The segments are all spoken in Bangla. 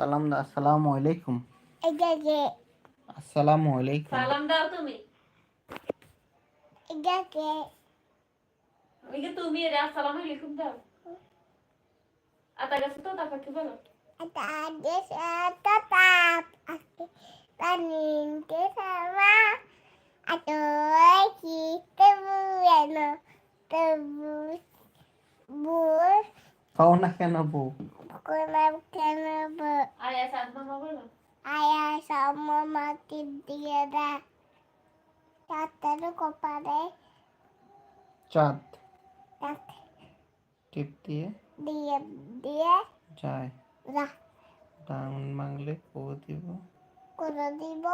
সালাম দা আসসালামু আলাইকুম এটা যে আসসালামু আলাইকুম সালাম দাও তুমি এটা যে আমি কি তুমি রে আসসালামু আলাইকুম দাও আতা গেছে তো তারপর কি বলো এটা যে সাতা তাপ আজকে পানিতে সামা আতো কি তবু এনো তবু বুর পাও না কেন বউ কোনাম কেন আয়া সাত মামা বলো আয়া সামা মাটি দিয়ে দা তাতার কপালে চাঁদ তাত টিপ দিয়ে দিয়ে দিয়ে যায় রা ডাউন মাংলে ও দিব করে দিব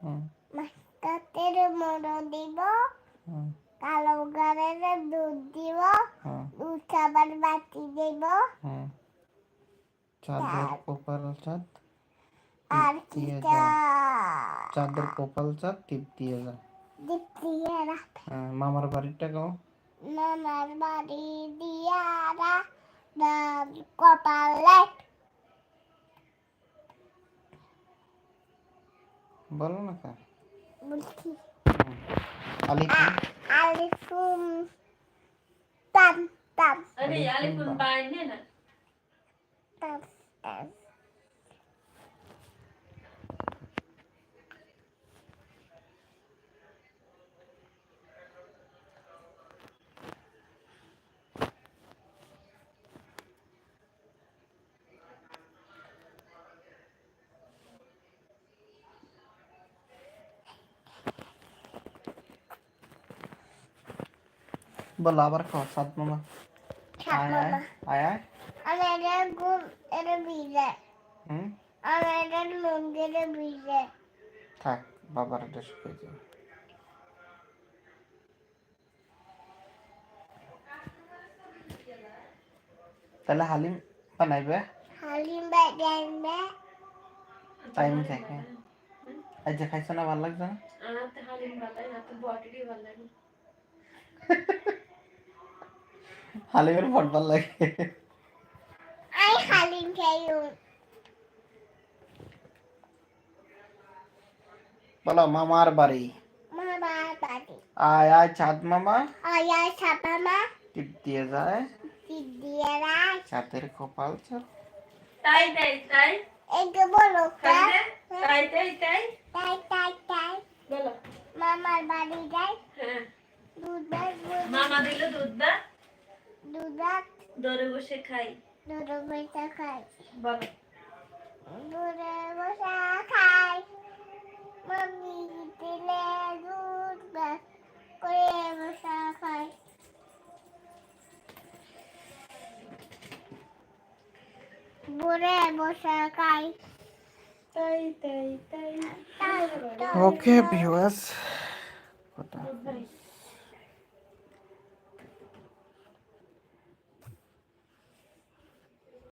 হুম মাস্টারের মরো দিব কালো গাড়ের দুধ দিব দুধ খাবার বাটি দিব হুম চাঁদের কপাল চাঁদ আর কি দিয়ে চা চাঁদের কপাল চাঁদ টিপ দিয়ে যা দীপ দিয়ে রাখ হ্যাঁ, মামার বাড়িটা গাও নানার বাড়ি দিয়া রা দাম কপালে বলো না কা বলছি আলিপুর আলিফুম তাম তাম আরে আলিপুর বাইনে না তাম তাম বলো আবার খাও সাত মামা আয় আয় আয় আয় এটা এটা এটা থাক বাবার ড্রেস পেয়েছে তাহলে হালিম বানাইবে হালিম বাজাইবে টাইম থাকে আজ যে খাইছো না ভালো লাগছে না আমার তো হালিম লাগে না তো বটি ভালো লাগে হালিমের ফট ভালো লাগে বলো মামার বাড়ি। মামা বাড়ি। আয় আয় চাঁদ মামা। আয়া সাপামা টিপ দিয়ে যায়। দিয়ে রাখ চাঁদের কপাল চাঁদ তাই তাই তাই। একটু বলো কা তাই তাই তাই তাই। তাই তাই বলো। মামার বাড়ি যাই। হ্যাঁ। দুধ দেয় দুধ মামা দিল দুধ দা। দুধ দেয়, দরে বসে খাই। দুধ বসে খাই বলো দুধে বসে খাই মামি দিলে দুধ করে বসে খাই বুড়ে বসে খাই তাই তাই তাই